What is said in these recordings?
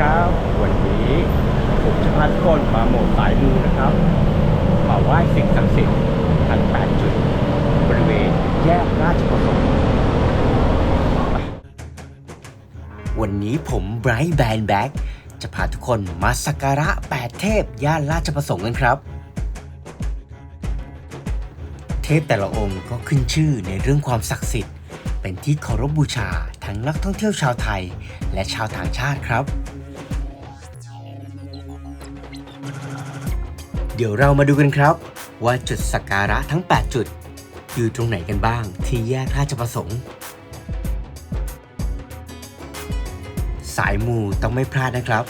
ครับ วันนี้ผมจะพาทุกคนมาโหมดสายมูนะครับมาไหว้สิ่งศักดิ์สิทธิ์ทั้ง8จุด บริเวณแยกราชประสงค์วันนี้ผมไบรท์แบนแบ็กจะพาทุกคนมาสักการะ 8 เทพย่านราชประสงค์กันครับ เทพแต่ละองค์ก็ขึ้นชื่อในเรื่องความศักดิ์สิทธิ์ เป็นที่เคารพบูชาทั้งนักท่องเที่ยวชาวไทย และชาวต่างชาติครับ เดี๋ยวเรามาดูกันครับ ว่าจุดสักการะทั้ง 8 จุด อยู่ตรงไหนกันบ้างที่แยกราชประสงค์ สายมูต้องไม่พลาดนะครับ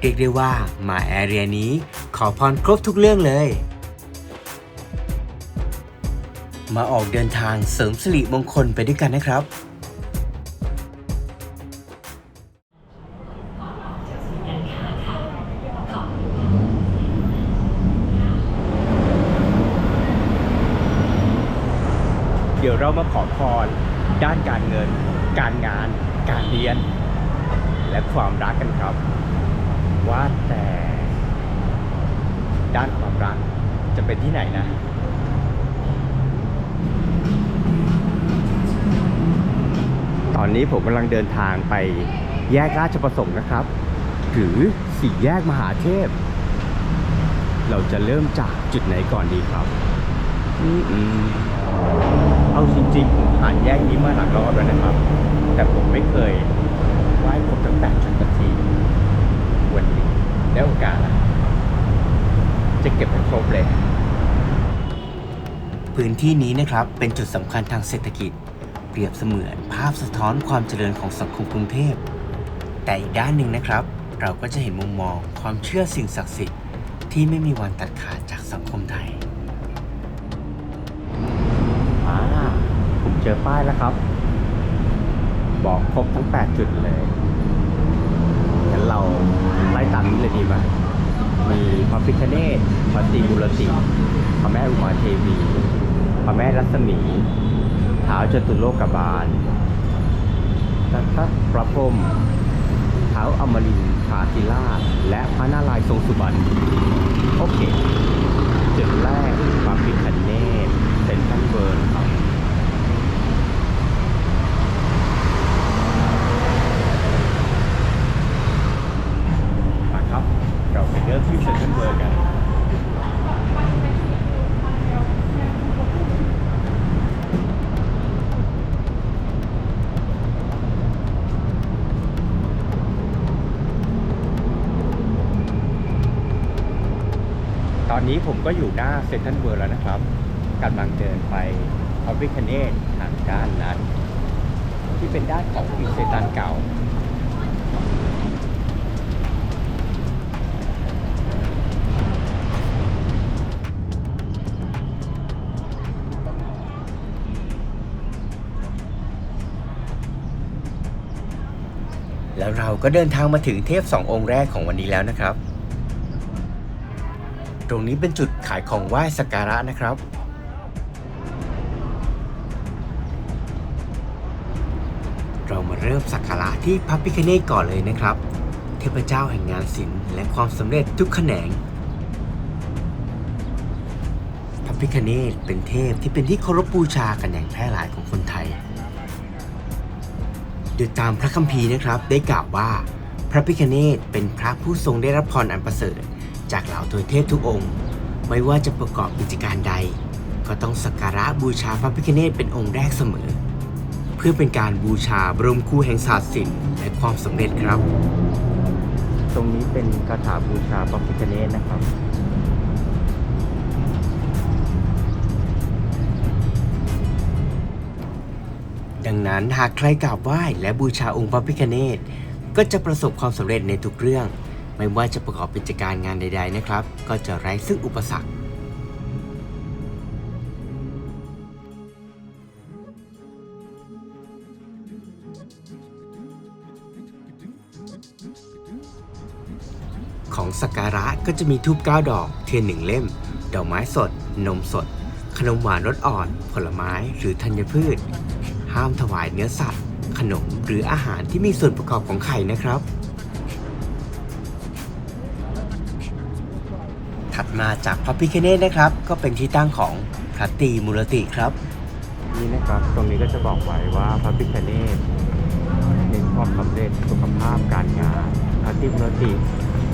เรียกได้ว่ามาแอเรียนี้ขอพรครบทุกเรื่องเลย มาออกเดินทางเสริมสิริมงคลไปด้วยกันนะครับ มาขอพร ด้านการเงิน การงาน การเรียน และความรักกันครับ ว่าแต่ ด้านความรักจะเป็นที่ไหนนะตอนนี้ผมกำลังเดินทางไปแยกราชประสงค์นะครับ หรือสี่แยกมหาเทพ เราจะเริ่มจากจุดไหนก่อนดีครับ อืมอืมเอาจริงๆผมผ่านแยกนี้มาหลายรอบแล้วนะครับ แต่ผมไม่เคยไหว้ครบทั้งแปดจุดสักทีวันนี้ได้โอกาสแล้วจะเก็บให้ครบเลยพื้นที่นี้นะครับเป็นจุดสำคัญทางเศรษฐกิจ เปรียบเสมือนภาพสะท้อนความเจริญของสังคมกรุงเทพ แต่อีกด้านหนึ่งนะครับ เราก็จะเห็นมุมมองความเชื่อสิ่งศักดิ์สิทธิ์ที่ไม่มีวันตัดขาดจากสังคมไทย เจอป้ายแล้วครับ บอกครบทั้ง 8 จุดเลยงั้นเราไล่ตามนี้เลยดีไหมมีพระพิคเนศพระตรีบุรติพระแม่อุมาเทวีพระแม่รัศมีท้าวจตุโลกบาลแล้วก็พระพรหมท้าวอมรินทร์ชาติราช และพระนารายณ์ทรงสุบรรณโอเค จุดแรกพระพิคเนศเซนทรัลเวิร์นครับ มาครับ เราไปเริ่มที่เซนทรัลเวิร์กัน ตอนนี้ผมก็อยู่หน้าเซ็นทรัลเวิร์แล้วนะครับกำลังเดินไปออฟฟิคเนตทางด้านนั้น ที่เป็นด้านของอิเซตันเก่า แล้วเราก็เดินทางมาถึงเทพสององค์แรกของวันนี้แล้วนะครับ ตรงนี้เป็นจุดขายของไหว้สักการะนะครับ เรามาเริ่มสักการะที่พระพิคเนตก่อนเลยนะครับ เทพเจ้าแห่งงานศิลป์และความสำเร็จทุกแขนงพระพิคเนตเป็นเทพที่เป็นที่เคารพบูชากันอย่างแพร่หลายของคนไทย โดยตามพระคัมภีร์นะครับได้กล่าวว่า พระพิคเนตเป็นพระผู้ทรงได้รับพรอันประเสริฐ จากเหล่าทวยเทพทุกองค์ ไม่ว่าจะประกอบกิจการใด ก็ต้องสักการะบูชาพระพิคเนตเป็นองค์แรกเสมอ เพื่อเป็นการบูชาบรมครูแห่งศาสตร์ศิลป์และความสำเร็จครับ ตรงนี้เป็นคาถาบูชาพระพิฆเนศนะครับ ดังนั้นหากใครกราบไหว้และบูชาองค์พระพิฆเนศก็จะประสบความสำเร็จในทุกเรื่อง ไม่ว่าจะประกอบกิจการงานใด ๆนะครับ ก็จะไร้ซึ่งอุปสรรคของสักการะก็จะมีทูบเก้าดอก เทียนหนึ่งเล่ม ดอกไม้สด นมสด ขนมหวานรสอ่อน ผลไม้หรือธัญพืช ห้ามถวายเนื้อสัตว์ ขนมหรืออาหารที่มีส่วนประกอบของไข่นะครับ ถัดมาจากพระพิคเนตนะครับ ก็เป็นที่ตั้งของพระตีมูลติครับ นี่นะครับ ตรงนี้ก็จะบอกไว้ว่าพระพิคเนตเน้นความสำเร็จสุขภาพการงานพระตีมูลติ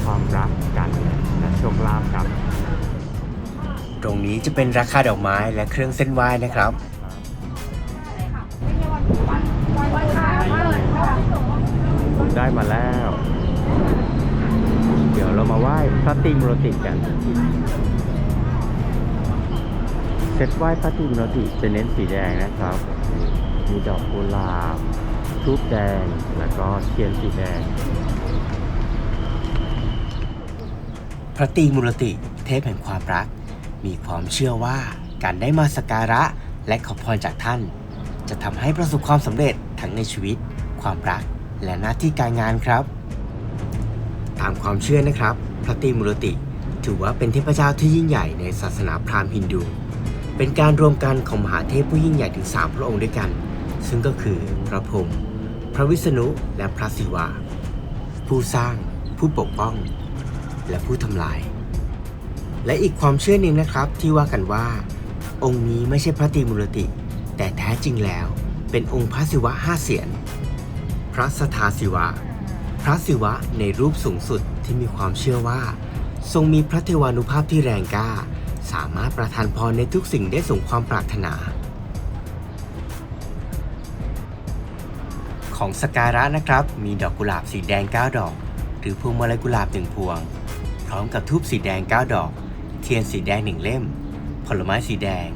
ความรักการเงินและโชคลาภครับ ตรงนี้จะเป็นราคาดอกไม้และเครื่องเส้นไหว้นะครับ ได้มาแล้ว เดี๋ยวเรามาไหว้พระติมรติกันเซตไหว้พระติมรติจะเน้นสีแดงนะครับ มีดอกกุหลาบทูบแดงแล้วก็เทียนสีแดง พระตรีมูรติเทพแห่งความรัก มีความเชื่อว่าการได้มาสักการะและขอพรจากท่าน จะทำให้ประสบความสำเร็จทั้งในชีวิต ความรัก และหน้าที่การงานครับ ตามความเชื่อนะครับ พระตรีมูรติ ถือว่าเป็นเทพเจ้าที่ยิ่งใหญ่ในศาสนาพราหมณ์ฮินดู เป็นการรวมกันของมหาเทพผู้ยิ่งใหญ่ถึง 3 พระองค์ด้วยกัน ซึ่งก็คือพระพรหมพระวิษณุและพระศิวะ ผู้สร้าง ผู้ปกป้อง และผู้ทำลาย และอีกความเชื่อหนึ่งนะครับที่ว่ากันว่า องค์นี้ไม่ใช่พระตรีมูรติ แต่แท้จริงแล้ว เป็นองค์พระศิวะห้าเสียน พระสถาศิวะ พระศิวะในรูปสูงสุดที่มีความเชื่อว่า ทรงมีพระเทวานุภาพที่แรงกล้า สามารถประทานพรในทุกสิ่งได้สมความปรารถนา ของสการะนะครับ มีดอกกุหลาบสีแดง 9 ดอก หรือพวงมาลัยกุหลาบหนึ่งพวง พร้อมกับทูบสีแดง 9 ดอก เทียนสีแดงหนึ่งเล่ม ผลไม้สีแดง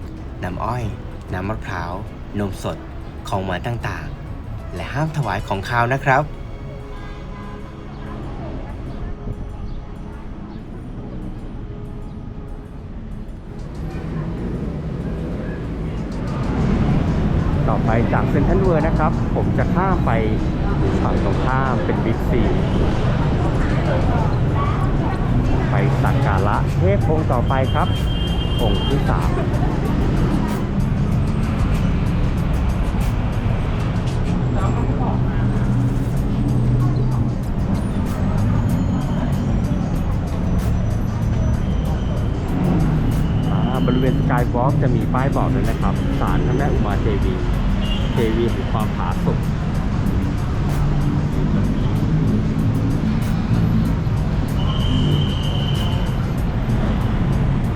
น้ำอ้อย น้ำมะพร้าว นมสด ของหวานต่าง และห้ามถวายของคาวนะครับต่อไปจากเซนทรัลเวิร์นะครับ ผมจะข้ามไปฝั่งตรงข้ามเป็นบิ๊กซีไปสักการะเทพองค์ต่อไปครับ องค์ที่สาม เวณสกายวอล์กจะมีป้ายบอกด้วยนะครับศาลพระแม่อุมาเทวีเทวีแห่งความผาสุก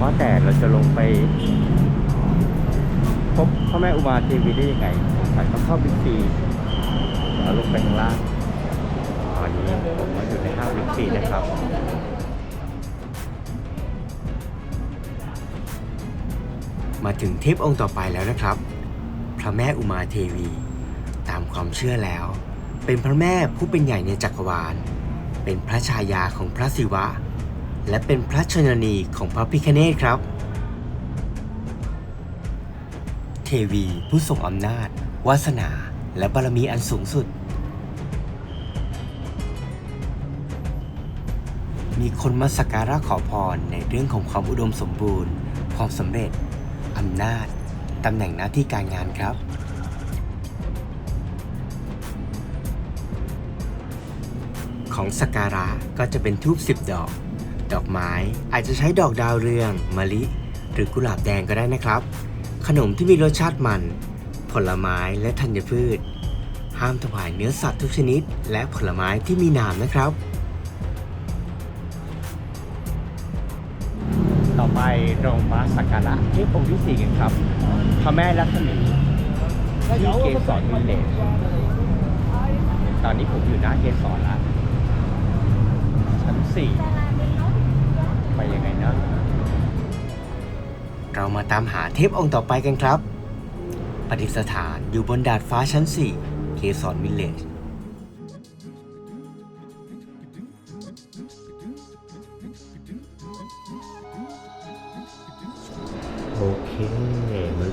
ว่าแต่เราจะลงไปพบพระแม่อุมาเทวีได้ยังไงสงสัยต้องเข้าบิ๊กซีแล้วลงไปข้างล่างตอนนี้ผมมาอยู่ในห้างบิ๊กซีนะครับ มาถึงเทพองค์ต่อไปแล้วนะครับ พระแม่อุมาเทวี ตามความเชื่อแล้ว เป็นพระแม่ผู้เป็นใหญ่ในจักรวาล เป็นพระชายาของพระศิวะ และเป็นพระชนนีของพระพิคเนตครับ เทวีผู้ทรงอำนาจ วาสนา และบารมีอันสูงสุด มีคนมาสักการะขอพรในเรื่องของความอุดมสมบูรณ์ ความสำเร็จ อำนาจตำแหน่งหน้าที่การงานครับ ของสักการะก็จะเป็นทูบ10ดอก ดอกไม้อาจจะใช้ดอกดาวเรืองมะลิ หรือกุหลาบแดงก็ได้นะครับ ขนมที่มีรสชาติมัน ผลไม้และธัญพืช ห้ามถวายเนื้อสัตว์ทุกชนิด และผลไม้ที่มีหนามนะครับ ไปเรามาสักการะเทพองค์ที่สี่กันครับพระแม่ลักษมีที่เกสรวิลเลจตอนนี้ผมอยู่หน้าเกสรล้วชั้นสี่ไปยังไงนะเรามาตามหาเทพองค์ต่อไปกันครับ ปฏิสถานอยู่บนดาดฟ้าชั้น 4เคสรวิลเลจ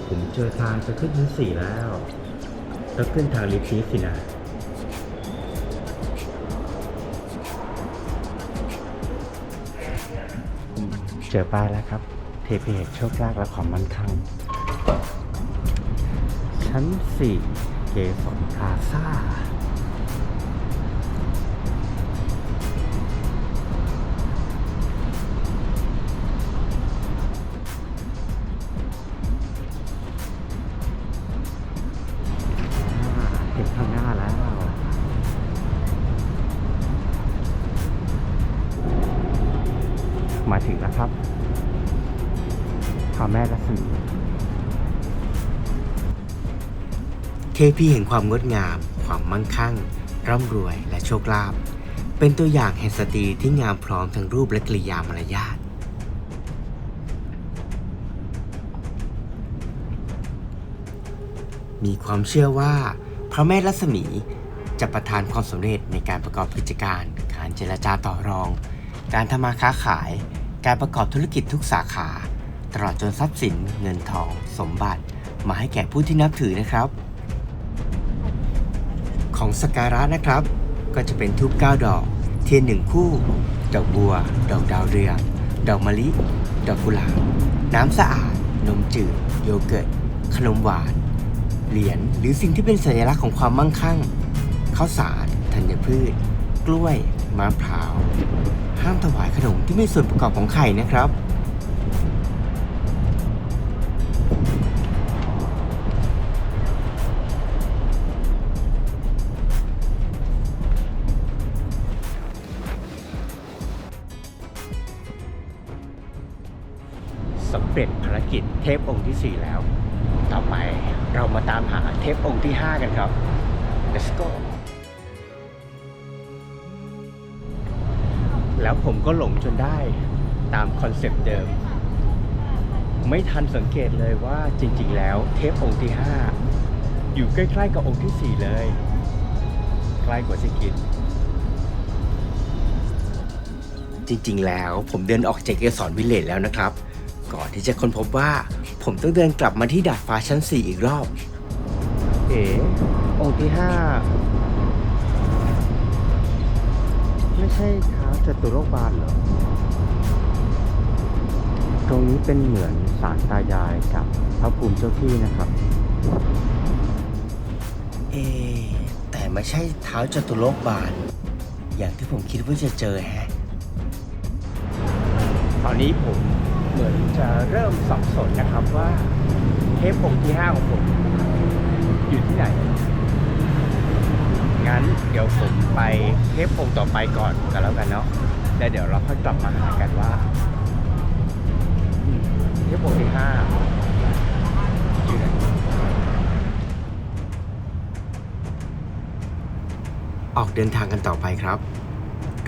ผมเจอทางจะขึ้นชั้นสี่แล้วจะขึ้นทางลิฟต์นี้สินะเจอป้ายแล้วครับ เทพเอกโชคลาภและความมั่นคงชั้นสี่เกสรพลาซ่า เทพีแห่งความงดงาม ความมั่งคั่ง ร่ำรวยและโชคลาภเป็นตัวอย่างแห่งสตรีที่งามพร้อมทั้งรูปและกริยามารยาทมีความเชื่อว่า พระแม่รัศมีจะประทานความสำเร็จในการประกอบกิจการ การเจรจาต่อรอง การทำมาค้าขาย การประกอบธุรกิจทุกสาขา ตลอดจนทรัพย์สิน เงินทอง สมบัติ มาให้แก่ผู้ที่นับถือนะครับ ของสกการะนะครับ ก็จะเป็นทูบ9ดอก เทียนหนึ่งคู่ ดอกบัว ดอกดาวเรือง ดอกมะลิ ดอกกุหลาบ น้ำสะอาด นมจืด โยเกิร์ต ขนมหวาน เหรียญ หรือสิ่งที่เป็นสัญลักษณ์ของความมั่งคั่ง ข้าวสาร ธัญพืช กล้วย มะพร้าว ห้ามถวายขนมที่ไม่ส่วนประกอบของไข่นะครับ เทพองค์ที่ 4 แล้ว ต่อไปเรามาตามหาเทพองค์ที่ 5 กันครับ let's go แล้วผมก็หลงจนได้ตามคอนเซปต์เดิม ไม่ทันสังเกตเลยว่าจริงๆ แล้วเทพองค์ที่ 5 อยู่ใกล้ๆ กับองค์ที่ 4 เลย ใกล้กว่าที่คิดจริงๆ แล้วผมเดินออกจากเกสรวิเลจแล้วนะครับ ก่อนที่จะค้นพบว่า ผมต้องเดินกลับมาที่ดาดฟ้าชั้น 4 อีกรอบ เอ๋องค์ที่ห้าไม่ใช่เท้าจตุโลกบาลเหรอ ตรงนี้เป็นเหมือนสารตายายกับพระภูมิเจ้าที่นะครับ เอะแต่ไม่ใช่เท้าจตุโลกบาล อย่างที่ผมคิดว่าจะเจอแฮะ ตอนนี้ผม เหมือนจะเริ่มสับสนนะครับว่าเทพองที่ห้าของผม อยู่ที่ไหน งั้นเดี๋ยวผมไปเทพองต่อไปก่อนกันแล้วกันเนาะแล้วเดี๋ยวเราค่อยกลับมาหากันว่าเทพองที่ห้าอยู่ไหนออกเดินทางกันต่อไปครับ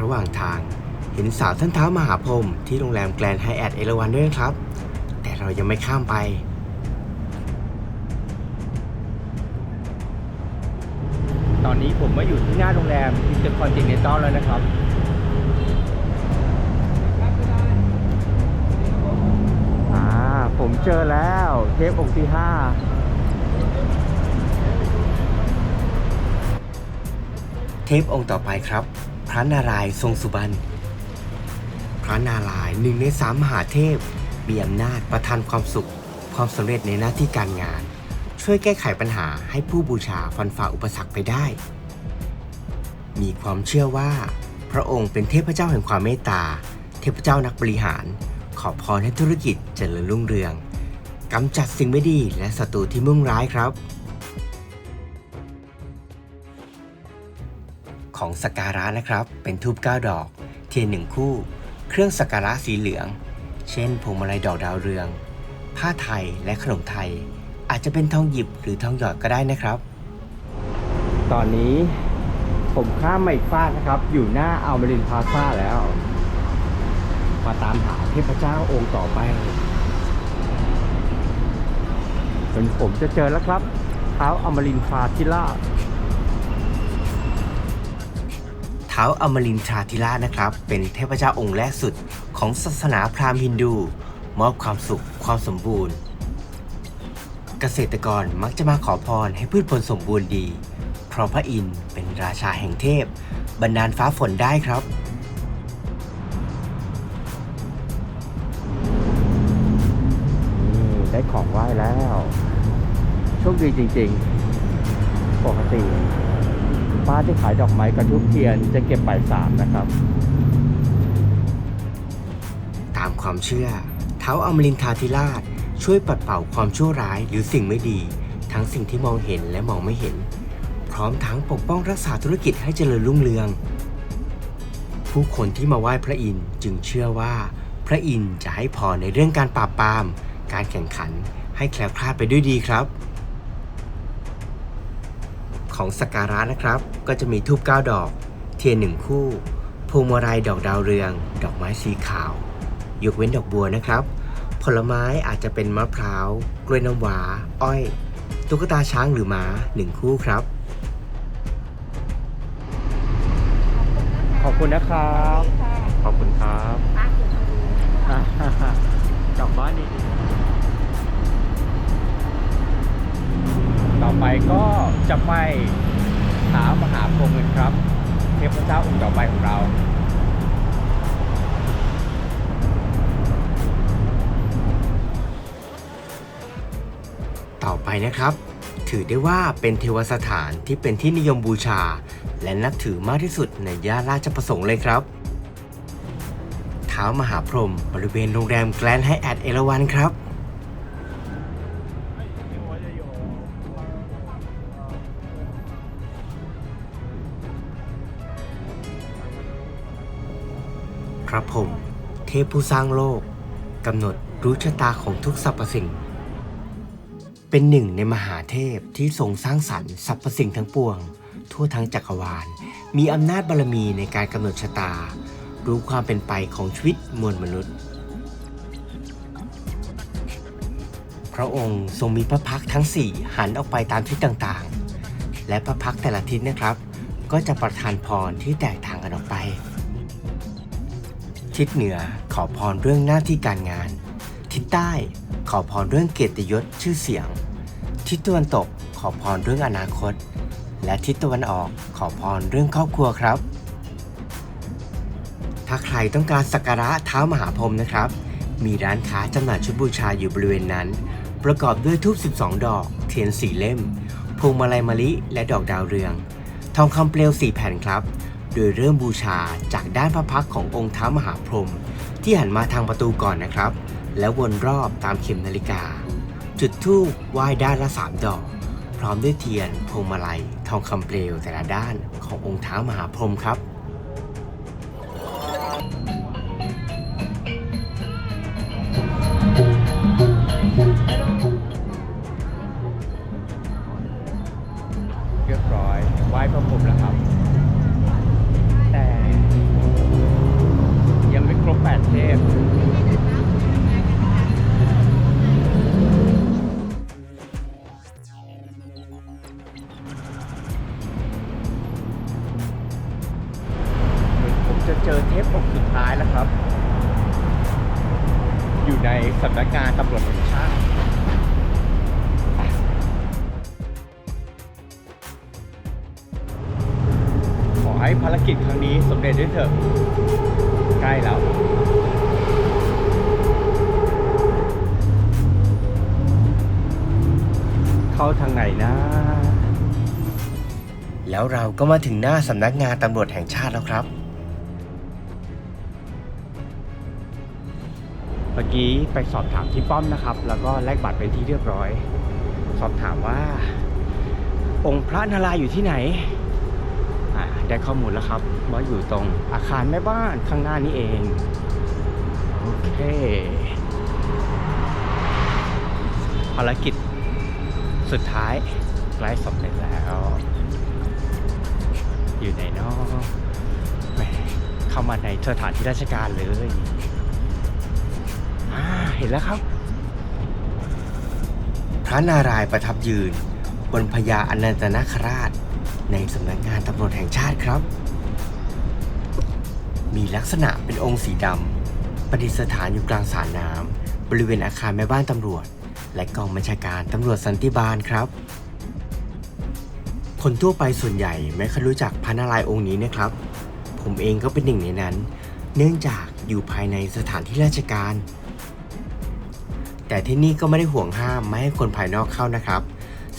ระหว่างทาง เห็นสาวท่านเท้ามหาพรมที่โรงแรมแกลนไฮแอทเอราวันด้วยนะครับ แต่เรายังไม่ข้ามไป ตอนนี้ผมมาอยู่ที่หน้าโรงแรมอินเตอร์คอนติเนนตัลแล้วนะครับอ่าผมเจอแล้วเทพองค์ที่ห้าเทพองค์ต่อไปครับ พระนารายณ์ทรงสุบรรณ ระนารายณ์หนึ่งในสามมหาเทพมีอำนาจประทานความสุข ความสำเร็จในหน้าที่การงาน ช่วยแก้ไขปัญหาให้ผู้บูชาฟันฝ่าอุปสรรคไปได้ มีความเชื่อว่า พระองค์เป็นเทพเจ้าแห่งความเมตตา เทพเจ้านักบริหาร ขอพรให้ธุรกิจเจริญรุ่งเรืองกำจัดสิ่งไม่ดีและศัตรูที่มุ่งร้ายครับ ของสกการะนะครับเป็นทูบ9ดอก เทียนหนึ่งคู่ เครื่องสักการะสีเหลือง เช่นพวงมาลัยดอกดาวเรือง ผ้าไทยและขนมไทย อาจจะเป็นทองหยิบหรือทองหยอดก็ได้นะครับ ตอนนี้ผมข้ามมาอีกฟากนะครับ อยู่หน้าอัลมารินพาซ่าแล้ว มาตามหาเทพเจ้าองค์ต่อไปจนผมจะเจอแล้วครับเท้าอมรินทราธิราช ท้าอมรินทราธิราชนะครับ เป็นเทพเจ้าองค์แรกสุดของศาสนาพราหมณ์ฮินดู มอบความสุขความสมบูรณ์ เกษตรกรมักจะมาขอพรให้พืชผลสมบูรณ์ดี เพราะพระอินทร์เป็นราชาแห่งเทพ บรรดาลฟ้าฝนได้ครับนี่ได้ของไหว้แล้ว โชคดีจริงๆ ปกติ ป้าที่ขายดอกไม้กระทุกเทียนจะเก็บบ่ายสามนะครับ ตามความเชื่อ เท้าอมรินทาธิราช ช่วยปัดเป่าความชั่วร้ายหรือสิ่งไม่ดี ทั้งสิ่งที่มองเห็นและมองไม่เห็น พร้อมทั้งปกป้องรักษาธุรกิจให้เจริญรุ่งเรือง ผู้คนที่มาไหว้พระอินทร์จึงเชื่อว่า พระอินทร์จะให้พรในเรื่องการปราบปราม การแข่งขันให้แคล้วคลาดไปด้วยดีครับ ของสักการะนะครับ ก็จะมีทูบเก้าดอก เทียนหนึ่งคู่ พวงมาลัยดอกดาวเรือง ดอกไม้สีขาว ยกเว้นดอกบัวนะครับ ผลไม้อาจจะเป็นมะพร้าวกล้วยน้ำว้า อ้อย ตุ๊กตาช้างหรือม้าหนึ่งคู่ครับ ขอบคุณนะครับ ขอบคุณครับป้าเขียนเอาดูกลับบ้านดี ต่อไปก็จะไปหามหาพรหมกันครับ เทพเจ้าองค์ต่อไปของเราต่อไปนะครับ ถือได้ว่าเป็นเทวสถานที่เป็นที่นิยมบูชา และนับถือมากที่สุดในย่านราชประสงค์เลยครับเท้ามหาพรหมบริเวณโรงแรมแกลนไฮแอทเอราวันครับ พผู้สร้างโลกกำหนดรู้ชะตาของทุกสรรพสิ่ง เป็นหนึ่งในมหาเทพที่ทรงสร้างสรรค์สรรพสิ่งทั้งปวง ทั่วทั้งจักรวาล มีอำนาจบารมีในการกำหนดชะตา รู้ความเป็นไปของชีวิตมวลมนุษย์ พระองค์ทรงมีพระพักทั้งสี่หันออกไปตามทิศต่างๆ และพระพักแต่ละทิศนะครับ ก็จะประทานพรที่แตกต่างกันออกไป ทิศเหนือขอพรเรื่องหน้าที่การงาน ทิศใต้ขอพรเรื่องเกียรติยศชื่อเสียง ทิศตะวันตกขอพรเรื่องอนาคต และทิศตะวันออกขอพรเรื่องครอบครัวครับ ถ้าใครต้องการสักการะเท้ามหาพรหมนะครับ มีร้านค้าจำหน่ายชุดบูชาอยู่บริเวณนั้น ประกอบด้วยทูบ12 ดอก เทียนสีเล่มพวงมาลัยมะลิและดอกดาวเรือง ทองคำเปลว4แผ่นครับ โดยเริ่มบูชาจากด้านพระพักขององค์ท้ามหาพรหมที่หันมาทางประตูก่อนนะครับ แล้ววนรอบตามเข็มนาฬิกา จุดธูปไหว้ด้านละสามดอก พร้อมด้วยเทียนพวงมาลัย ทองคำเปลวแต่ละด้านขององค์ท้ามหาพรหมครับ สำนักงานตำรวจแห่งชาติขอให้ภารกิจครั้งนี้สำเร็จด้วยเถอะใกล้แล้วเข้าทางไหนนะแล้วเราก็มาถึงหน้าสำนักงานตำรวจแห่งชาติแล้วครับ มื่อกี้ไปสอบถามที่ป้อมนะครับ แล้วก็แลกบัตรเป็นที่เรียบร้อย สอบถามว่า องค์พระนารายณ์อยู่ที่ไหนอ่าได้ข้อมูลแล้วครับว่าอยู่ตรงอาคารแม่บ้านข้างหน้านี้เอง โอเค ภารกิจสุดท้ายใกล้สำเร็จแล้ว อยู่ในนอกแหมเข้ามาในสถานที่ราชการเลย อ่าเห็นแล้วครับ พระนารายณ์ประทับยืน บนพญาอนันตนาคราช ในสำนักงานตำรวจแห่งชาติครับ มีลักษณะเป็นองค์สีดำประดิษฐานอยู่กลางสระน้ำบริเวณอาคารแม่บ้านตำรวจ และกองบัญชาการตำรวจสันติบาลครับ คนทั่วไปส่วนใหญ่ไม่ค่อยรู้จักพระนารายณ์องค์นี้นะครับ ผมเองก็เป็นหนึ่งในนั้น เนื่องจากอยู่ภายในสถานที่ราชการ แต่ที่นี่ก็ไม่ได้ห่วงห้ามไม่ให้คนภายนอกเข้านะครับ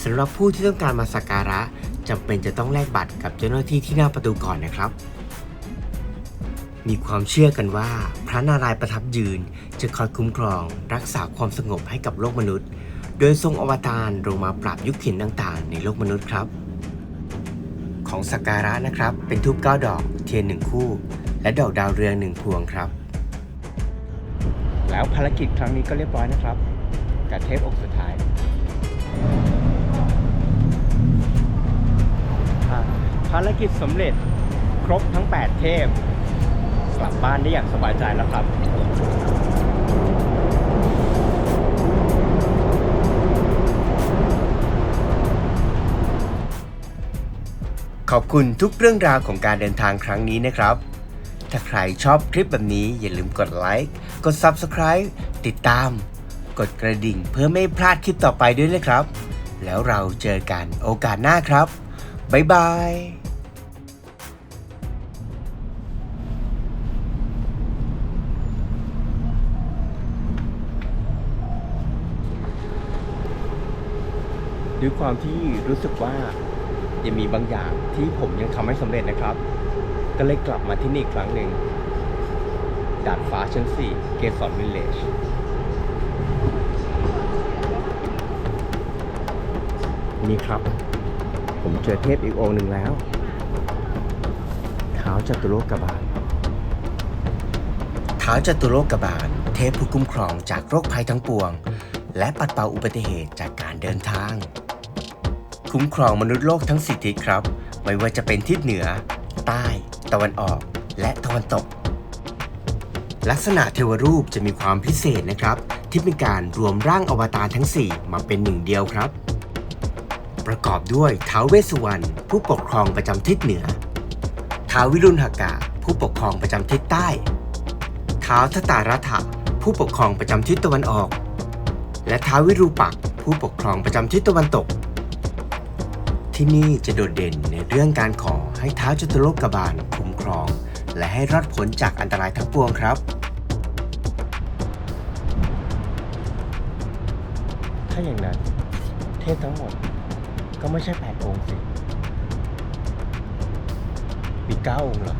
สำหรับผู้ที่ต้องการมาสักการะจำเป็นจะต้องแลกบัตรกับเจ้าหน้าที่ที่หน้าประตูก่อนนะครับ มีความเชื่อกันว่า พระนารายณ์ประทับยืนจะคอยคุ้มครอง รักษาความสงบให้กับโลกมนุษย์ โดยทรงอวตารลงมาปราบยุคหินต่างๆ ในโลกมนุษย์ครับ ของสักการะนะครับ เป็นทูบเก้าดอก เทียนหนึ่งคู่ และดอกดาวเรืองหนึ่งพวงครับ แล้วภารกิจครั้งนี้ก็เรียบร้อยนะครับกับเทปองค์สุดท้ายภารกิจสำเร็จครบทั้ง 8 เทพ กลับบ้านได้อย่างสบายใจแล้วครับขอบคุณทุกเรื่องราวของการเดินทางครั้งนี้นะครับ ถ้าใครชอบคลิปแบบนี้อย่าลืมกดไลค์ กด Subscribe ติดตาม กดกระดิ่งเพื่อไม่พลาดคลิปต่อไปด้วยนะครับ แล้วเราเจอกันโอกาสหน้าครับ บ๊ายบายด้วยความที่รู้สึกว่ายังมีบางอย่างที่ผมยังทำไม่สำเร็จนะครับ ก็เลยกลับมาที่นี่อีกครั้งหนึ่งดาดฟ้าชั้น 4 เกสรวิลเลจนี่ครับ ผมเจอเทพอีกองหนึ่งแล้วเท้าจตุโลกบาลท้าวจตุโลกบาล เทพผู้คุ้มครองจากโรคภัยทั้งปวง และปัดเป่าอุบัติเหตุจากการเดินทาง คุ้มครองมนุษย์โลกทั้งสิทธิครับ ไม่ว่าจะเป็นทิศเหนือ ใต้ ตะวันออกและตะวันตก ลักษณะเทวรูปจะมีความพิเศษนะครับ ที่เป็นการรวมร่างอวตารทั้ง 4 มาเป็นหนึ่งเดียวครับ ประกอบด้วยท้าวเวสสุวรรณผู้ปกครองประจำทิศเหนือท้าววิรุณหกาผู้ปกครองประจำทิศใต้ท้าวทตารัฐะผู้ปกครองประจำทิศตะวันออก และท้าววิรูปักษ์ผู้ปกครองประจำทิศตะวันตก ที่นี่จะโดดเด่นในเรื่องการขอให้ท้าวจตุโลกบาล ครอง และให้รอดพ้นจากอันตรายทั้งปวงครับ ถ้าอย่างนั้นเทพทั้งหมดก็ไม่ใช่แปดองค์สิ มีเก้าองค์เหรอ